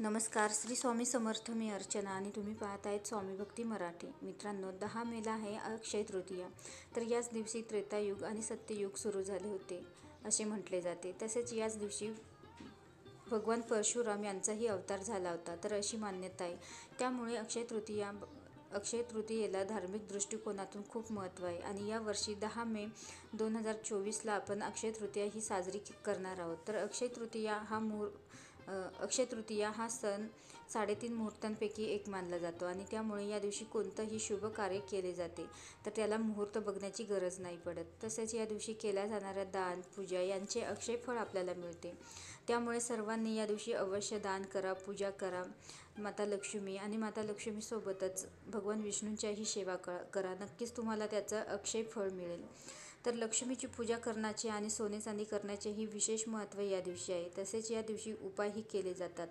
नमस्कार श्री स्वामी समर्थ मी अर्चना आणि तुम्ही पाहत आहेत स्वामी भक्ती मराठी. मित्रांनो दहा मेला आहे अक्षय तृतीया. तर याच दिवशी त्रेतायुग आणि सत्ययुग सुरू झाले होते असे म्हटले जाते. तसेच याच दिवशी भगवान परशुराम यांचाही अवतार झाला होता तर अशी मान्यता आहे. त्यामुळे अक्षय तृतीया अक्षय तृतीयेला धार्मिक दृष्टिकोनातून खूप महत्त्व आहे आणि या वर्षी दहा मे दोन हजार चोवीसला आपण अक्षय तृतीया ही साजरी करणार आहोत. तर अक्षय तृतीया हा मूळ अक्षय तृतीया हा सण साडेतीन मुहूर्तांपैकी एक मानला जातो आणि त्यामुळे या दिवशी कोणतंही शुभ कार्य केले जाते. तर त्याला मुहूर्त बघण्याची गरज नाही पडत. तसेच या दिवशी केल्या जाणाऱ्या दान पूजा यांचे अक्षय फळ आपल्याला मिळते. त्यामुळे सर्वांनी या दिवशी अवश्य दान करा पूजा करा. माता लक्ष्मी आणि माता लक्ष्मीसोबतच भगवान विष्णूंच्याही सेवा क करा. नक्कीच तुम्हाला त्याचं अक्षय फळ मिळेल. तर लक्ष्मीची पूजा करण्याचे आणि सोने चांदी करण्याचेही विशेष महत्त्व या दिवशी आहे. तसेच या दिवशी उपायही केले जातात.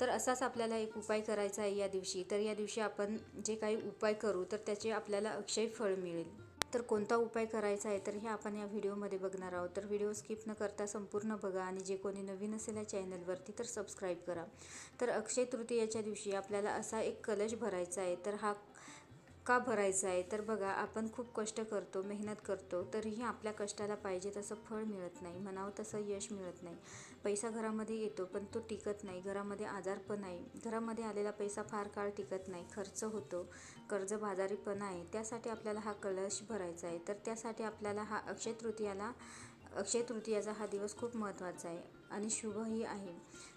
तर असाच आपल्याला एक उपाय करायचा आहे या दिवशी. तर या दिवशी आपण जे काही उपाय करू तर त्याचे आपल्याला अक्षय फळ मिळेल. तर कोणता उपाय करायचा आहे तर हे आपण या व्हिडिओमध्ये बघणार आहोत. तर व्हिडिओ स्किप न करता संपूर्ण बघा आणि जे कोणी नवीन असेल या चॅनलवरती तर सबस्क्राईब करा. तर अक्षय तृतीयाच्या दिवशी आपल्याला असा एक कलश भरायचा आहे. तर हा का भरायचा आहे तर बघा आपण खूप कष्ट करतो मेहनत करतो तरीही आपल्या कष्टाला पाहिजे तसं फळ मिळत नाही. म्हणावं तसं यश मिळत नाही. पैसा घरामध्ये येतो पण तो टिकत नाही. घरामध्ये आजारपण आहे. घरामध्ये आलेला पैसा फार काळ टिकत नाही. खर्च होतो. कर्जबाजारीपणा आहे. त्यासाठी आपल्याला हा कलश भरायचा आहे. तर त्यासाठी आपल्याला हा अक्षय तृतीयाला अक्षय तृतीयाचा हा दिवस खूप महत्त्वाचा आहे. आणि शुभही आहे.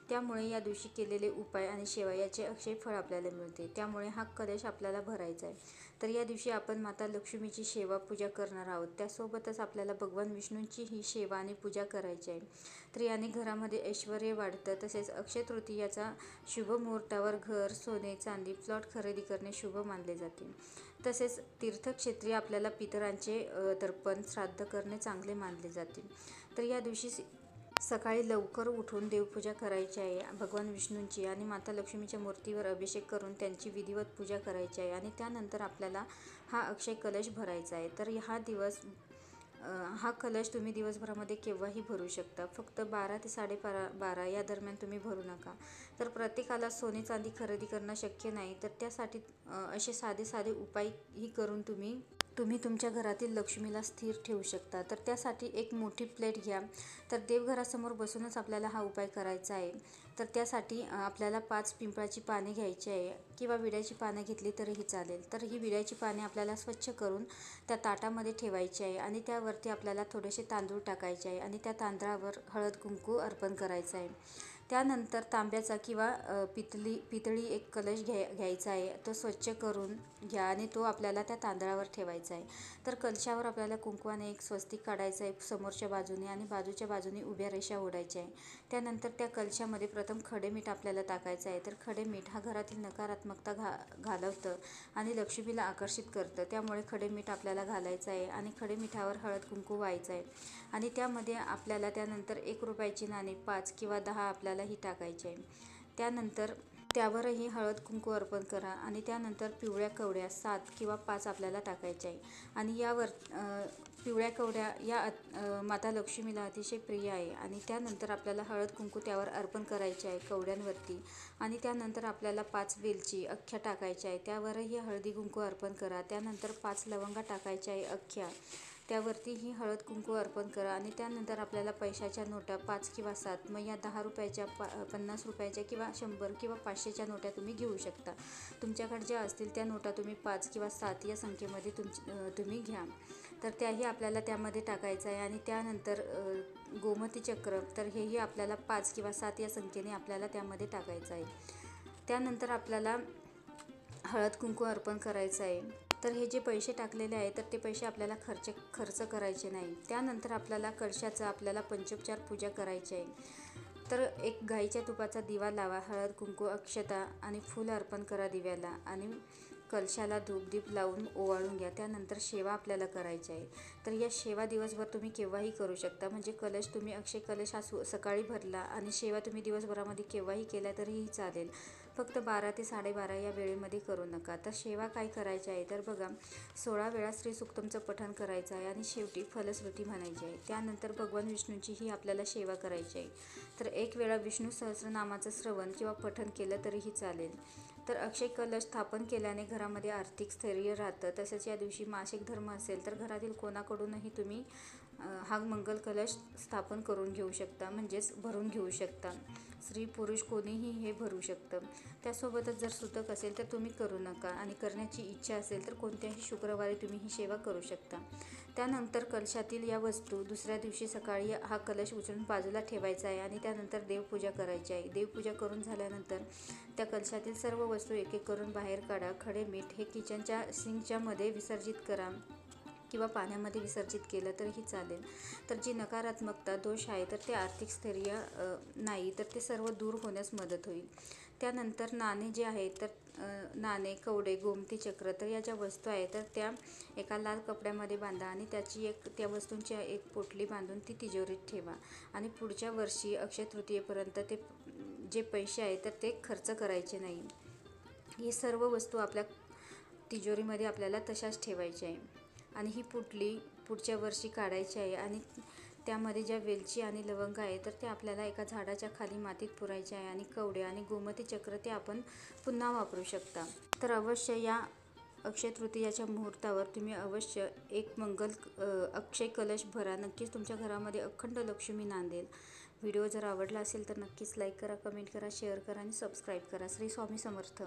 त्यामुळे या दिवशी केलेले उपाय आणि सेवा याचे अक्षय फळ आपल्याला मिळते. त्यामुळे हा कलश आपल्याला भरायचा आहे. तर या दिवशी आपण माता लक्ष्मीची सेवा पूजा करणार आहोत. त्यासोबतच आपल्याला भगवान विष्णूंची ही सेवा आणि पूजा करायची आहे. तर याने घरामध्ये ऐश्वर वाढतं. तसेच अक्षय तृतीयाचा शुभ मुहूर्तावर घर सोने चांदी प्लॉट खरेदी करणे शुभ मानले जाते. तसेच तीर्थक्षेत्री आपल्याला पितरांचे तर्पण श्राद्ध करणे चांगले मानले जाते. तर या दिवशी सकाळी लवकर उठून देवपूजा करायची आहे. भगवान विष्णूंची आणि माता लक्ष्मीच्या मूर्तीवर अभिषेक करून त्यांची विधिवत पूजा करायची आहे आणि त्यानंतर आपल्याला हा अक्षय कलश भरायचा आहे. तर हा दिवस हा कलश तुम्ही दिवसभरामध्ये केव्हाही भरू शकता. फक्त बारा ते साडेबारा बारा या दरम्यान तुम्ही भरू नका. तर प्रत्येकाला सोने चांदी खरेदी करणं शक्य नाही. तर त्यासाठी असे साधे साधे उपायही करून तुम्ही तुम्ही तुमच्या घरातील लक्ष्मीला स्थिर ठेवू शकता. तर त्यासाठी एक मोठी प्लेट घ्या. तर देवघरासमोर बसूनच आपल्याला हा उपाय करायचा आहे. तर त्यासाठी आपल्याला पाच पिंपळाची पाने घ्यायची आहे किंवा विड्याची पानं घेतली तरीही चालेल. तर ही विड्याची पाने आपल्याला स्वच्छ करून त्या ताटामध्ये ठेवायची आहे आणि त्यावरती आपल्याला थोडेसे तांदूळ टाकायचे आहे आणि त्या तांदळावर हळद कुंकू अर्पण करायचं आहे. त्यानंतर तांब्याचा किंवा पितली पितळी एक कलश घ्याय घ्यायचा आहे. तो स्वच्छ करून घ्या आणि तो आपल्याला त्या तांदळावर ठेवायचा आहे. तर कलशावर आपल्याला कुंकवाने एक स्वस्तिक काढायचं आहे समोरच्या बाजूने आणि बाजूच्या बाजूने उभ्या रेषा ओढायच्या आहे. त्यानंतर त्या कलशामध्ये प्रथम खडे मीठ आपल्याला टाकायचं आहे. तर खडे मीठ हा घरातील नकारात्मकता घा घालवतं आणि लक्ष्मीला आकर्षित करतं. त्यामुळे खडे मीठ आपल्याला घालायचं आहे आणि खडे मिठावर हळद कुंकू व्हायचं आहे. आणि त्यामध्ये आपल्याला त्यानंतर एक रुपयाची नाणी पाच किंवा दहा आपल्याला आपल्यालाही टाकायचे आहे. त्यानंतर त्यावरही हळद कुंकू अर्पण करा आणि त्यानंतर पिवळ्या कवड्या सात किंवा पाच आपल्याला टाकायच्या आहे. आणि यावर पिवळ्या कवड्या या माता लक्ष्मीला अतिशय प्रिय आहे. आणि त्यानंतर आपल्याला हळद कुंकू त्यावर अर्पण करायचे आहे कवड्यांवरती. आणि त्यानंतर आपल्याला पाच वेलची अख्ख्या टाकायच्या आहे. त्यावरही हळदी कुंकू अर्पण करा. त्यानंतर पाच लवंगा टाकायच्या आहे अख्ख्या. त्यावरती ही हळद कुंकू अर्पण करा आणि त्यानंतर आपल्याला पैशाच्या नोटा पाच किंवा सात मग या दहा रुपयाच्या पा पन्नास रुपयाच्या किंवा शंभर किंवा पाचशेच्या नोटा तुम्ही घेऊ शकता. तुमच्याकडे ज्या असतील त्या नोटा तुम्ही पाच किंवा सात या संख्येमध्ये तुम तुम्ही घ्या. तर त्याही आपल्याला त्यामध्ये टाकायचं आहे आणि त्यानंतर गोमती चक्र तर हेही आपल्याला पाच किंवा सात या संख्येने आपल्याला त्यामध्ये टाकायचं आहे. त्यानंतर आपल्याला हळद कुंकू अर्पण करायचं आहे. तर हे जे पैसे टाकलेले आहे तर ते पैसे आपल्याला खर्च खर्च करायचे नाही. त्यानंतर आपल्याला कळशाचं आपल्याला पंचोपचार पूजा करायची आहे. तर एक गाईच्या तुपाचा दिवा लावा हळद कुंकू अक्षता आणि फूल अर्पण करा दिव्याला आणि कलशाला धूपदीप लावून ओवाळून घ्या. त्यानंतर सेवा आपल्याला करायची आहे. तर या सेवा दिवसभर तुम्ही केव्हाही करू शकता. म्हणजे कलश तुम्ही अक्षय कलश हा सकाळी भरला आणि सेवा तुम्ही दिवसभरामध्ये केव्हाही केला तरीही चालेल. फक्त बारा ते साडेबारा या वेळेमध्ये करू नका. तर सेवा काय करायची आहे? तर बघा सोळा वेळा श्री सुक्तमचं पठण करायचं आहे आणि शेवटी फलश्रुती म्हणायची आहे. त्यानंतर भगवान विष्णूची ही आपल्याला सेवा करायची आहे. तर एक वेळा विष्णू सहस्रनामाचं श्रवण किंवा पठण केलं तरीही चालेल. तर अक्षय कलश स्थापन केल्याने घरामध्ये आर्थिक स्थैर्य राहतं. तसेच या दिवशी मासिक धर्म असेल तर घरातील कोणाकडूनही तुम्ही हा मंगल कलश स्थापन करून घेऊ शकता म्हणजेच भरून घेऊ शकता. स्त्री पुरुष कोणीही हे भरू शकतं. त्यासोबतच जर सुतक असेल तर तुम्ही करू नका आणि करण्याची इच्छा असेल तर कोणत्याही शुक्रवारी तुम्ही ही सेवा करू शकता. त्यानंतर कलशातील या वस्तू दुसऱ्या दिवशी सकाळी हा कलश उचलून बाजूला ठेवायचा आहे आणि त्यानंतर देवपूजा करायची आहे. देवपूजा करून झाल्यानंतर त्या कलशातील सर्व वस्तू एक एक करून बाहेर काढा. खडे मीठ हे किचनच्या सिंकच्यामध्ये विसर्जित करा. किंवा पाण्यामध्ये विसर्जित केलं तरीही चालेल. तर जी नकारात्मकता दोष आहे तर ते आर्थिक स्थैर्य नाही तर ते सर्व दूर होण्यास मदत होईल. त्यानंतर नाणे जे आहे तर नाणे कवडे गोमती चक्र तर या ज्या वस्तू आहेत तर त्या एका लाल कपड्यामध्ये बांधा आणि त्याची एक त्या वस्तूंची एक पोटली बांधून ती तिजोरीत ठेवा. आणि पुढच्या वर्षी अक्षय तृतीयेपर्यंत ते जे पैसे आहे तर ते खर्च करायचे नाही. हे सर्व वस्तू आपल्या तिजोरीमध्ये आपल्याला तशाच ठेवायच्या आहे आणि ही पुटली पुढच्या वर्षी काढायची आहे. आणि त्यामध्ये ज्या वेलची आणि लवंग आहे तर ते आपल्याला एका झाडाच्या खाली मातीत पुरायचे आहे. आणि कवडे आणि गोमती चक्र ते आपण पुन्हा वापरू शकता. तर अवश्य या अक्षय तृतीयाच्या मुहूर्तावर तुम्ही अवश्य एक मंगल अक्षय कलश भरा. नक्कीच तुमच्या घरामध्ये अखंड लक्ष्मी नांदेल. व्हिडिओ जर आवडला असेल तर नक्कीच लाईक करा कमेंट करा शेअर करा आणि सबस्क्राईब करा. श्री स्वामी समर्थ.